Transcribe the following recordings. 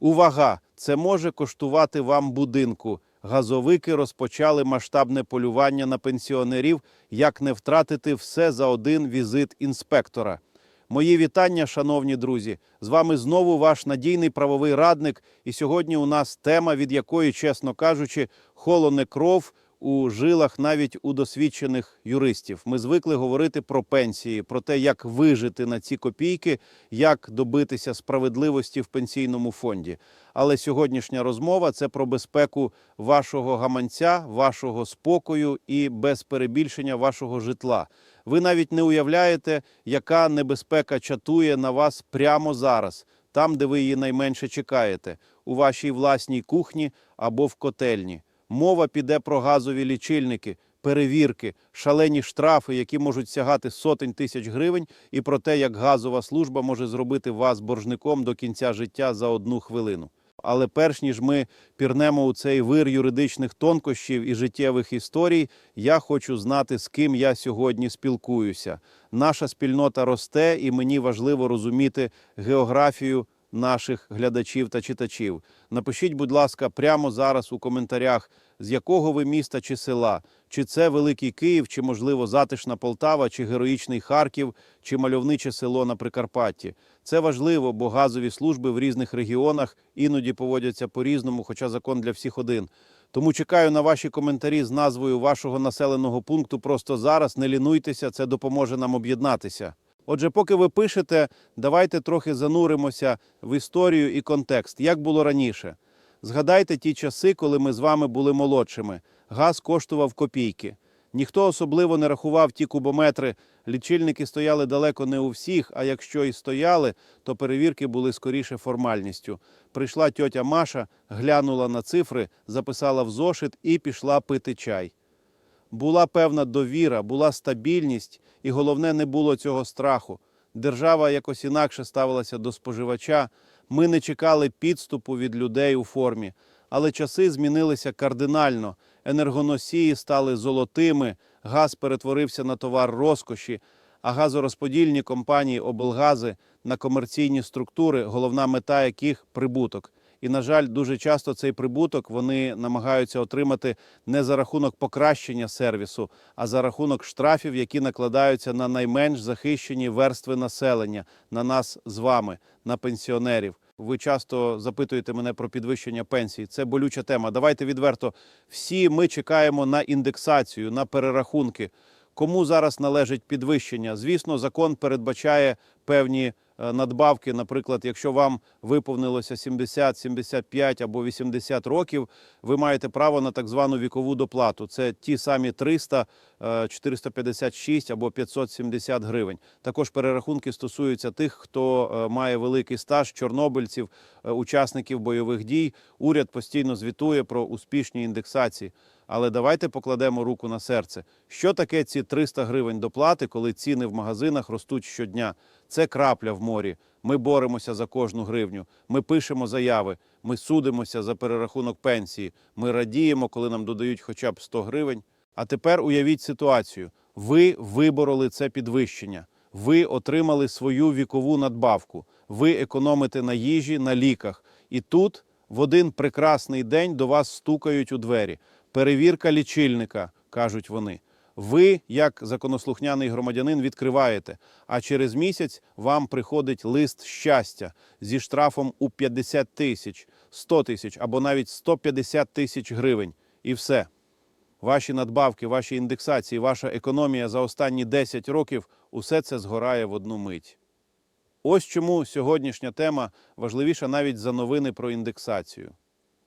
Увага! Це може коштувати вам будинку. Газовики розпочали масштабне полювання на пенсіонерів, як не втратити все за один візит інспектора. Мої вітання, шановні друзі. З вами знову ваш надійний правовий радник. І сьогодні у нас тема, від якої, чесно кажучи, холоне кров у жилах навіть у досвідчених юристів. Ми звикли говорити про пенсії, про те, як вижити на ці копійки, як добитися справедливості в пенсійному фонді. Але сьогоднішня розмова це про безпеку вашого гаманця, вашого спокою і без перебільшення вашого житла. Ви навіть не уявляєте, яка небезпека чатує на вас прямо зараз, там, де ви її найменше чекаєте, у вашій власній кухні або в котельні. Мова піде про газові лічильники, перевірки, шалені штрафи, які можуть сягати сотень тисяч гривень, і про те, як газова служба може зробити вас боржником до кінця життя за одну хвилину. Але перш ніж ми пірнемо у цей вир юридичних тонкощів і життєвих історій, я хочу знати, з ким я сьогодні спілкуюся. Наша спільнота росте, і мені важливо розуміти географію наших глядачів та читачів. Напишіть, будь ласка, прямо зараз у коментарях, з якого ви міста чи села, чи це Великий Київ, чи, можливо, затишна Полтава, чи героїчний Харків, чи мальовниче село на Прикарпатті. Це важливо, бо газові служби в різних регіонах іноді поводяться по-різному, хоча закон для всіх один. Тому чекаю на ваші коментарі з назвою вашого населеного пункту просто зараз. Не лінуйтеся, це допоможе нам об'єднатися. Отже, поки ви пишете, давайте трохи зануримося в історію і контекст, як було раніше. Згадайте ті часи, коли ми з вами були молодшими. Газ коштував копійки. Ніхто особливо не рахував ті кубометри. Лічильники стояли далеко не у всіх, а якщо і стояли, то перевірки були скоріше формальністю. Прийшла тьотя Маша, глянула на цифри, записала в зошит і пішла пити чай. Була певна довіра, була стабільність, і головне, не було цього страху. Держава якось інакше ставилася до споживача. Ми не чекали підступу від людей у формі. Але часи змінилися кардинально. Енергоносії стали золотими, газ перетворився на товар розкоші, а газорозподільні компанії облгази на комерційні структури, головна мета яких прибуток. І, на жаль, дуже часто цей прибуток вони намагаються отримати не за рахунок покращення сервісу, а за рахунок штрафів, які накладаються на найменш захищені верстви населення, на нас з вами, на пенсіонерів. Ви часто запитуєте мене про підвищення пенсій. Це болюча тема. Давайте відверто. Всі ми чекаємо на індексацію, на перерахунки. Кому зараз належить підвищення? Звісно, закон передбачає певні надбавки. Наприклад, якщо вам виповнилося 70, 75 або 80 років, ви маєте право на так звану вікову доплату. Це ті самі 300, е, 456 або 570 гривень. Також перерахунки стосуються тих, хто е, має великий стаж, чорнобильців, е, учасників бойових дій. Уряд постійно звітує про успішні індексації. Але давайте покладемо руку на серце. Що таке ці 300 гривень доплати, коли ціни в магазинах ростуть щодня? Це крапля в морі. Ми боремося за кожну гривню. Ми пишемо заяви. Ми судимося за перерахунок пенсії. Ми радіємо, коли нам додають хоча б 100 гривень. А тепер уявіть ситуацію: ви вибороли це підвищення. Ви отримали свою вікову надбавку. Ви економите на їжі, на ліках. І тут в один прекрасний день до вас стукають у двері. Перевірка лічильника, кажуть вони. Ви, як законослухняний громадянин, відкриваєте, а через місяць вам приходить лист щастя зі штрафом у 50 тисяч, 100 тисяч або навіть 150 тисяч гривень. І все. Ваші надбавки, ваші індексації, ваша економія за останні 10 років усе це згорає в одну мить. Ось чому сьогоднішня тема важливіша навіть за новини про індексацію.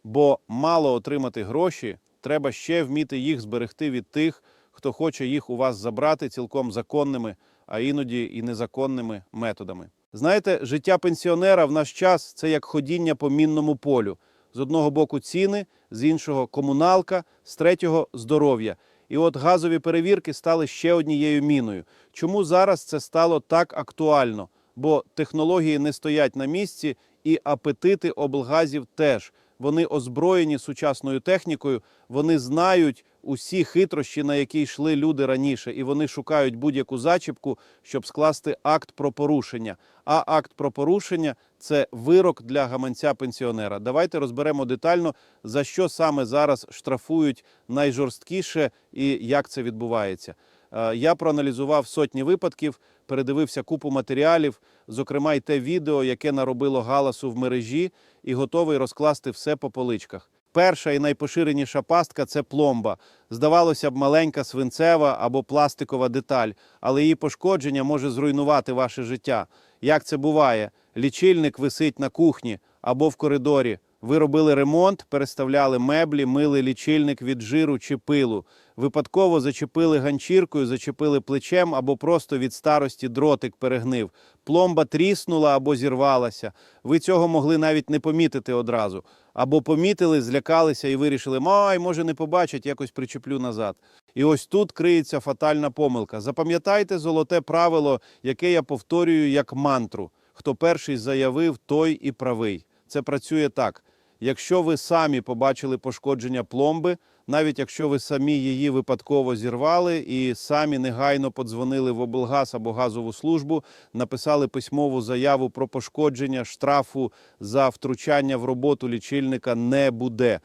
Бо мало отримати гроші, треба ще вміти їх зберегти від тих, хто хоче їх у вас забрати цілком законними, а іноді і незаконними методами. Знаєте, життя пенсіонера в наш час це як ходіння по мінному полю. З одного боку ціни, з іншого комуналка, з третього здоров'я. І от газові перевірки стали ще однією міною. Чому зараз це стало так актуально? Бо технології не стоять на місці, і апетити облгазів теж. Вони озброєні сучасною технікою, вони знають усі хитрощі, на які йшли люди раніше, і вони шукають будь-яку зачіпку, щоб скласти акт про порушення. А акт про порушення це вирок для гаманця пенсіонера. Давайте розберемо детально, за що саме зараз штрафують найжорсткіше і як це відбувається. Е, Я проаналізував сотні випадків, передивився купу матеріалів, зокрема й те відео, яке наробило галасу в мережі, і готовий розкласти все по поличках. Перша і найпоширеніша пастка це пломба. Здавалося б, маленька свинцева або пластикова деталь, але її пошкодження може зруйнувати ваше життя. Як це буває? Лічильник висить на кухні або в коридорі. Ви робили ремонт, переставляли меблі, мили лічильник від жиру чи пилу. Випадково зачепили ганчіркою, зачепили плечем або просто від старості дротик перегнив. Пломба тріснула або зірвалася. Ви цього могли навіть не помітити одразу. Або помітили, злякалися і вирішили, май, може, не побачать, якось причеплю назад. І ось тут криється фатальна помилка. Запам'ятайте золоте правило, яке я повторюю як мантру. Хто перший заявив, той і правий. Це працює так. Якщо ви самі побачили пошкодження пломби, навіть якщо ви самі її випадково зірвали і самі негайно подзвонили в облгаз або газову службу, написали письмову заяву про пошкодження, штрафу за втручання в роботу лічильника не буде.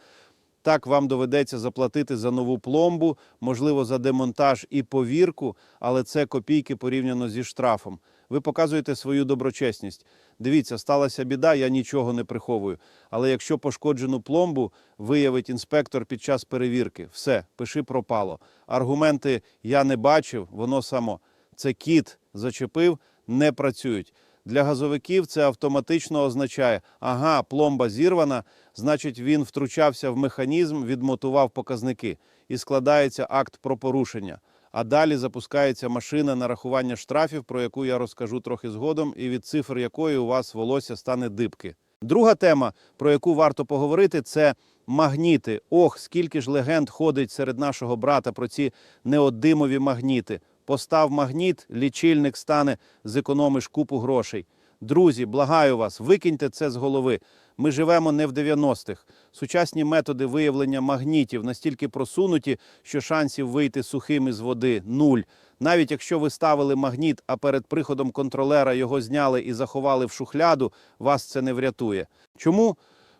Так вам доведеться заплатити за нову пломбу, можливо, за демонтаж і повірку, але це копійки порівняно зі штрафом. Ви показуєте свою доброчесність. Дивіться, сталася біда, я нічого не приховую. Але якщо пошкоджену пломбу виявить інспектор під час перевірки, все, пиши пропало. Аргументи я не бачив, воно само. Це кіт зачепив, не працюють. Для газовиків це автоматично означає, ага, пломба зірвана, значить він втручався в механізм, відмотував показники і складається акт про порушення. А далі запускається машина нарахування штрафів, про яку я розкажу трохи згодом, і від цифр якої у вас волосся стане дибки. Друга тема, про яку варто поговорити, це магніти. Ох, скільки ж легенд ходить серед нашого брата про ці неодимові магніти. Постав магніт, лічильник стане, зекономиш купу грошей. Друзі, благаю вас, викиньте це з голови. Ми живемо не в 90-х. Сучасні методи виявлення магнітів настільки просунуті, що шансів вийти сухим із води нуль. Навіть якщо ви ставили магніт, а перед приходом контролера його зняли і заховали в шухляду, вас це не врятує. Чому?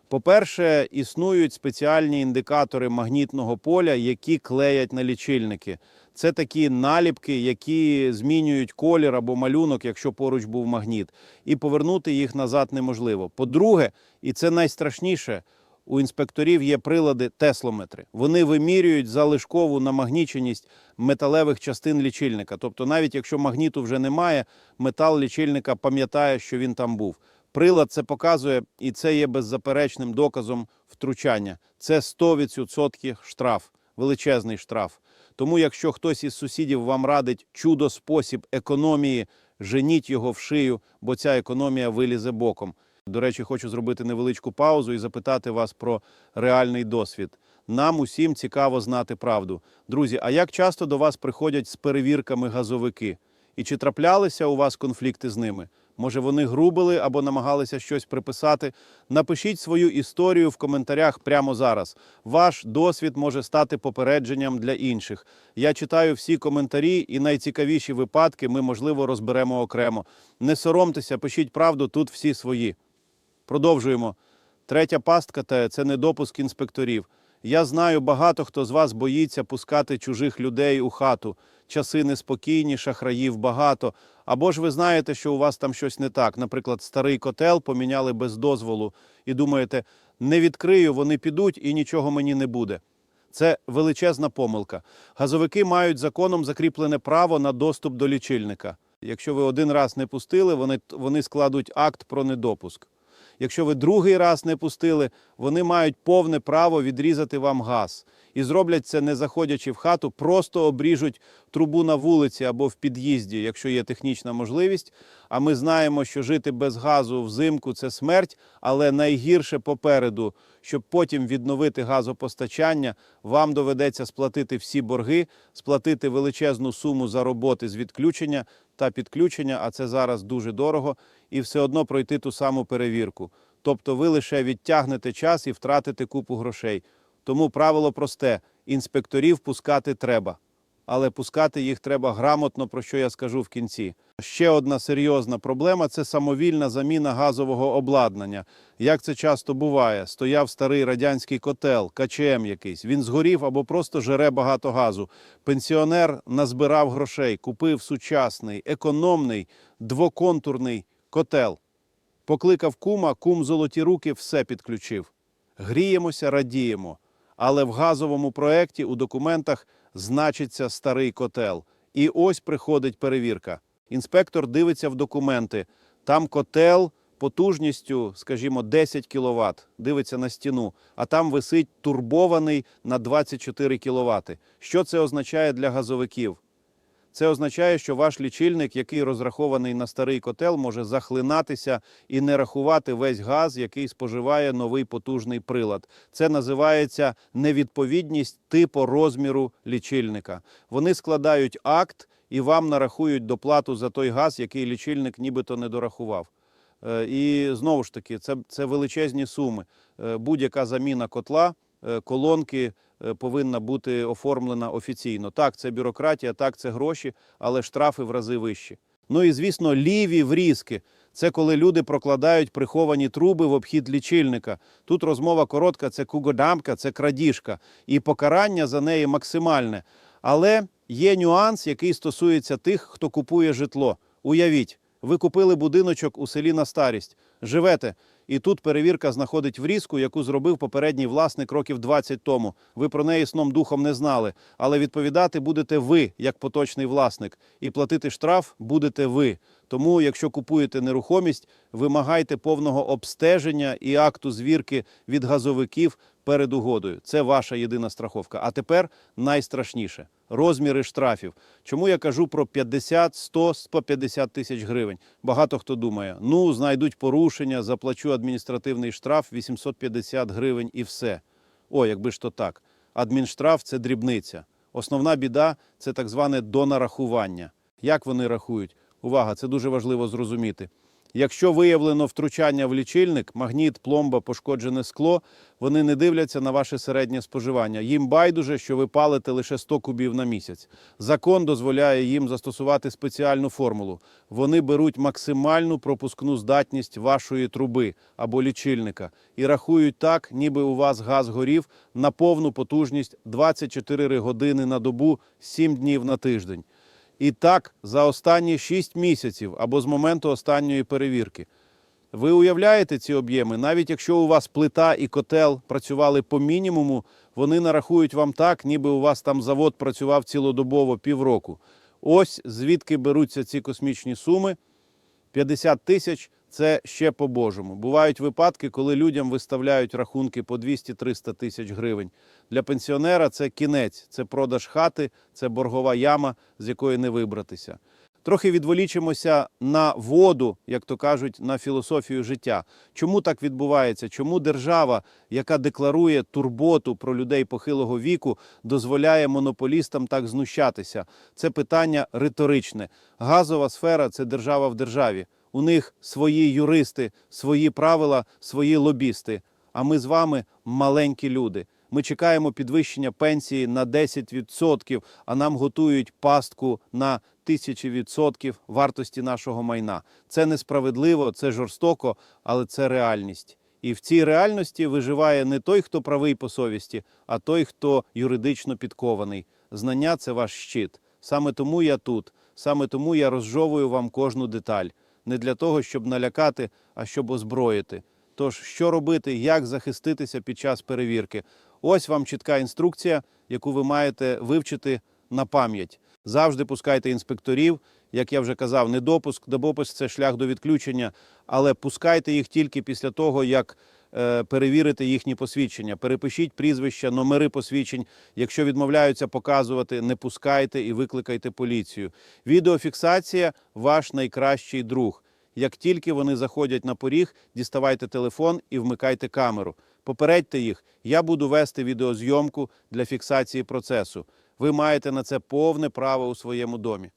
По-перше, існують спеціальні індикатори магнітного поля, які клеять на лічильники. Це такі наліпки, які змінюють колір або малюнок, якщо поруч був магніт, і повернути їх назад неможливо. По-друге, і це найстрашніше. У інспекторів є прилади теслометри. Вони вимірюють залишкову намагніченість металевих частин лічильника. Тобто, навіть якщо магніту вже немає, метал лічильника пам'ятає, що він там був. Прилад це показує, і це є беззаперечним доказом втручання. Це 100% штраф, величезний штраф. Тому, якщо хтось із сусідів вам радить чудо спосіб економії, женіть його в шию, бо ця економія вилізе боком. До речі, хочу зробити невеличку паузу і запитати вас про реальний досвід. Нам усім цікаво знати правду. Друзі, а як часто до вас приходять з перевірками газовики? І чи траплялися у вас конфлікти з ними? Може, вони грубили або намагалися щось приписати? Напишіть свою історію в коментарях прямо зараз. Ваш досвід може стати попередженням для інших. Я читаю всі коментарі, і найцікавіші випадки ми, можливо, розберемо окремо. Не соромтеся, пишіть правду, тут всі свої. Продовжуємо. Третя пастка це недопуск інспекторів. Я знаю, багато хто з вас боїться пускати чужих людей у хату. Часи неспокійні, шахраїв багато. Або ж ви знаєте, що у вас там щось не так. Наприклад, старий котел поміняли без дозволу, і думаєте, не відкрию, вони підуть і нічого мені не буде. Це величезна помилка. Газовики мають законом закріплене право на доступ до лічильника. Якщо ви один раз не пустили, вони, вони складуть акт про недопуск. Якщо ви другий раз не пустили, вони мають повне право відрізати вам газ. І зроблять це, не заходячи в хату, просто обріжуть трубу на вулиці або в під'їзді, якщо є технічна можливість. А ми знаємо, що жити без газу взимку це смерть, але найгірше попереду, щоб потім відновити газопостачання, вам доведеться сплатити всі борги, сплатити величезну суму за роботи з відключення та підключення, а це зараз дуже дорого, і все одно пройти ту саму перевірку. Тобто ви лише відтягнете час і втратите купу грошей. Тому правило просте: інспекторів пускати треба. Але пускати їх треба грамотно, про що я скажу в кінці. Ще одна серйозна проблема це самовільна заміна газового обладнання. Як це часто буває, стояв старий радянський котел, КЧМ якийсь. Він згорів або просто жере багато газу. Пенсіонер назбирав грошей, купив сучасний, економний, двоконтурний котел. Покликав кума, кум золоті руки, все підключив. Гріємося, радіємо. Але в газовому проєкті у документах значиться старий котел. І ось приходить перевірка. Інспектор дивиться в документи. Там котел потужністю, скажімо, 10 кВт, дивиться на стіну, а там висить турбований на 24 кВт. Що це означає для газовиків? Це означає, що ваш лічильник, який розрахований на старий котел, може захлинатися і не рахувати весь газ, який споживає новий потужний прилад. Це називається невідповідність типу розміру лічильника. Вони складають акт і вам нарахують доплату за той газ, який лічильник нібито не дорахував. Е, І знову ж таки, це, це величезні суми. Е, Будь-яка заміна котла, е, колонки повинна бути оформлена офіційно. Так, це бюрократія, так, це гроші, але штрафи в рази вищі. Ну і звісно, ліві врізки. Це коли люди прокладають приховані труби в обхід лічильника. Тут розмова коротка, це кугодамка, це крадіжка, і покарання за неї максимальне. Але є нюанс, який стосується тих, хто купує житло. Уявіть, ви купили будиночок у селі на старість, живете, і тут перевірка знаходить врізку, яку зробив попередній власник років 20 тому. Ви про неї сном духом не знали, але відповідати будете ви, як поточний власник, і платити штраф будете ви. Тому, якщо купуєте нерухомість, вимагайте повного обстеження і акту звірки від газовиків перед угодою. Це ваша єдина страховка. А тепер найстрашніше розміри штрафів. Чому я кажу про 50, 100, 150 тисяч гривень? Багато хто думає, ну знайдуть порушення, заплачу адміністративний штраф 850 гривень і все. О, якби ж то так. Адмінштраф це дрібниця. Основна біда це так зване донарахування. Як вони рахують? Увага, це дуже важливо зрозуміти. Якщо виявлено втручання в лічильник, магніт, пломба, пошкоджене скло, вони не дивляться на ваше середнє споживання. Їм байдуже, що ви палите лише 100 кубів на місяць. Закон дозволяє їм застосувати спеціальну формулу. Вони беруть максимальну пропускну здатність вашої труби або лічильника і рахують так, ніби у вас газ горів на повну потужність 24 години на добу, 7 днів на тиждень. І так за останні 6 місяців або з моменту останньої перевірки. Ви уявляєте ці об'єми? Навіть якщо у вас плита і котел працювали по мінімуму, вони нарахують вам так, ніби у вас там завод працював цілодобово півроку. Ось звідки беруться ці космічні суми. 50 тисяч це ще по-божому. Бувають випадки, коли людям виставляють рахунки по 200-300 тисяч гривень. Для пенсіонера це кінець, це продаж хати, це боргова яма, з якої не вибратися. Трохи відволічимося на воду, як то кажуть, на філософію життя. Чому так відбувається? Чому держава, яка декларує турботу про людей похилого віку, дозволяє монополістам так знущатися? Це питання риторичне. Газова сфера це держава в державі. У них свої юристи, свої правила, свої лобісти. А ми з вами маленькі люди. Ми чекаємо підвищення пенсії на 10%, а нам готують пастку на тисячі відсотків вартості нашого майна. Це несправедливо, це жорстоко, але це реальність. І в цій реальності виживає не той, хто правий по совісті, а той, хто юридично підкований. Знання це ваш щит. Саме тому я тут, саме тому я розжовую вам кожну деталь. Не для того, щоб налякати, а щоб озброїти. Тож, що робити, як захиститися під час перевірки? Ось вам чітка інструкція, яку ви маєте вивчити на пам'ять. Завжди пускайте інспекторів. Як я вже казав, недопуск, допуск – це шлях до відключення, але пускайте їх тільки після того, як е, перевірите їхні посвідчення. Перепишіть прізвища, номери посвідчень. Якщо відмовляються показувати, не пускайте і викликайте поліцію. Відеофіксація ваш найкращий друг. Як тільки вони заходять на поріг, діставайте телефон і вмикайте камеру. Попередьте їх, я буду вести відеозйомку для фіксації процесу. Ви маєте на це повне право у своєму домі.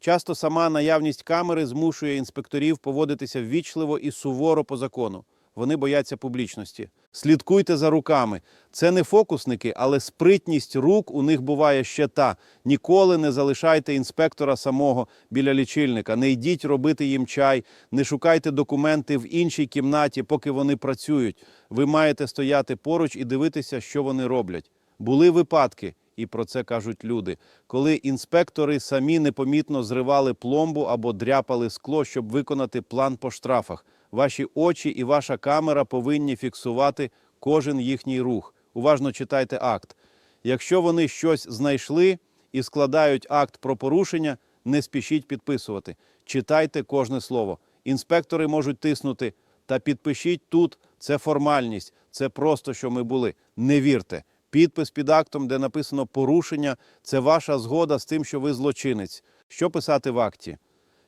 Часто сама наявність камери змушує інспекторів поводитися ввічливо і суворо по закону. Вони бояться публічності. Слідкуйте за руками. Це не фокусники, але спритність рук у них буває ще та. Ніколи не залишайте інспектора самого біля лічильника. Не йдіть робити їм чай, не шукайте документи в іншій кімнаті, поки вони працюють. Ви маєте стояти поруч і дивитися, що вони роблять. Були випадки, і про це кажуть люди, коли інспектори самі непомітно зривали пломбу або дряпали скло, щоб виконати план по штрафах. Ваші очі і ваша камера повинні фіксувати кожен їхній рух. Уважно читайте акт. Якщо вони щось знайшли і складають акт про порушення, не спішіть підписувати. Читайте кожне слово. Інспектори можуть тиснути та підпишіть тут. Це формальність, це просто що ми були. Не вірте. Підпис під актом, де написано порушення, це ваша згода з тим, що ви злочинець. Що писати в акті?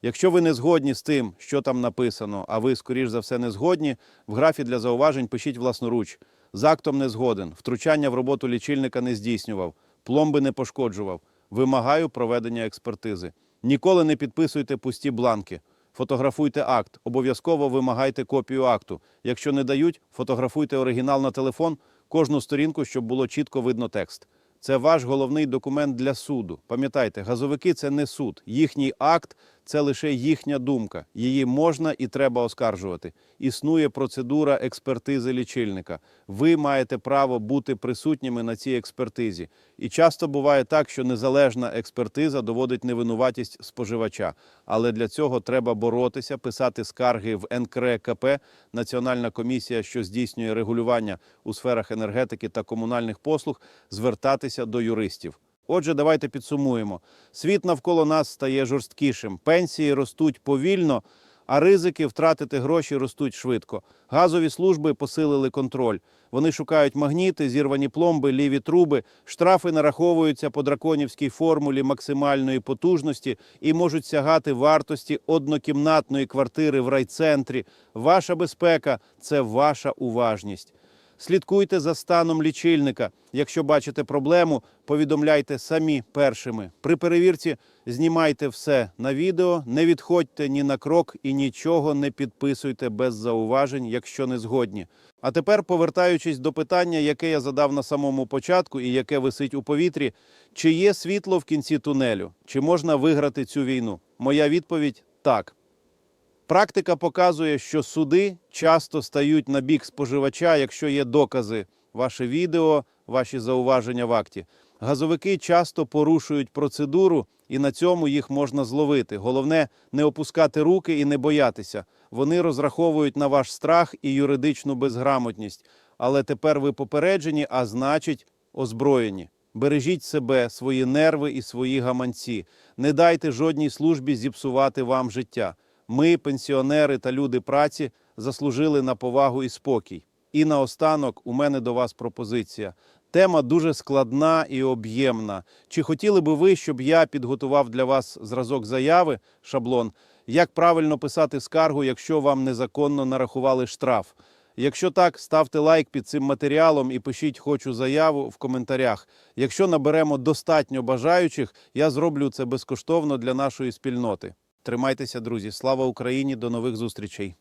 Якщо ви не згодні з тим, що там написано, а ви, скоріш за все, не згодні, в графі для зауважень пишіть власноруч. З актом не згоден, втручання в роботу лічильника не здійснював, пломби не пошкоджував. Вимагаю проведення експертизи. Ніколи не підписуйте пусті бланки. Фотографуйте акт. Обов'язково вимагайте копію акту. Якщо не дають, фотографуйте оригінал на телефон, кожну сторінку, щоб було чітко видно текст. Це ваш головний документ для суду. Пам'ятайте, газовики це не суд. Їхній акт це лише їхня думка. Її можна і треба оскаржувати. Існує процедура експертизи лічильника. Ви маєте право бути присутніми на цій експертизі. І часто буває так, що незалежна експертиза доводить невинуватість споживача. Але для цього треба боротися, писати скарги в НКРКП, Національна комісія, що здійснює регулювання у сферах енергетики та комунальних послуг, звертатися до юристів. Отже, давайте підсумуємо. Світ навколо нас стає жорсткішим. Пенсії ростуть повільно, а ризики втратити гроші ростуть швидко. Газові служби посилили контроль. Вони шукають магніти, зірвані пломби, ліві труби. Штрафи нараховуються по драконівській формулі максимальної потужності і можуть сягати вартості однокімнатної квартири в райцентрі. Ваша безпека це ваша уважність. Слідкуйте за станом лічильника. Якщо бачите проблему, повідомляйте самі першими. При перевірці знімайте все на відео, не відходьте ні на крок і нічого не підписуйте без зауважень, якщо не згодні. А тепер, повертаючись до питання, яке я задав на самому початку і яке висить у повітрі, чи є світло в кінці тунелю? Чи можна виграти цю війну? Моя відповідь так. Практика показує, що суди часто стають на бік споживача, якщо є докази, ваше відео, ваші зауваження в акті. Газовики часто порушують процедуру, і на цьому їх можна зловити. Головне не опускати руки і не боятися. Вони розраховують на ваш страх і юридичну безграмотність. Але тепер ви попереджені, а значить, озброєні. Бережіть себе, свої нерви і свої гаманці. Не дайте жодній службі зіпсувати вам життя. Ми, пенсіонери та люди праці, заслужили на повагу і спокій. І наостанок у мене до вас пропозиція. Тема дуже складна і об'ємна. Чи хотіли би ви, щоб я підготував для вас зразок заяви, шаблон, як правильно писати скаргу, якщо вам незаконно нарахували штраф? Якщо так, ставте лайк під цим матеріалом і пишіть хочу заяву в коментарях. Якщо наберемо достатньо бажаючих, я зроблю це безкоштовно для нашої спільноти. Тримайтеся, друзі. Слава Україні! До нових зустрічей!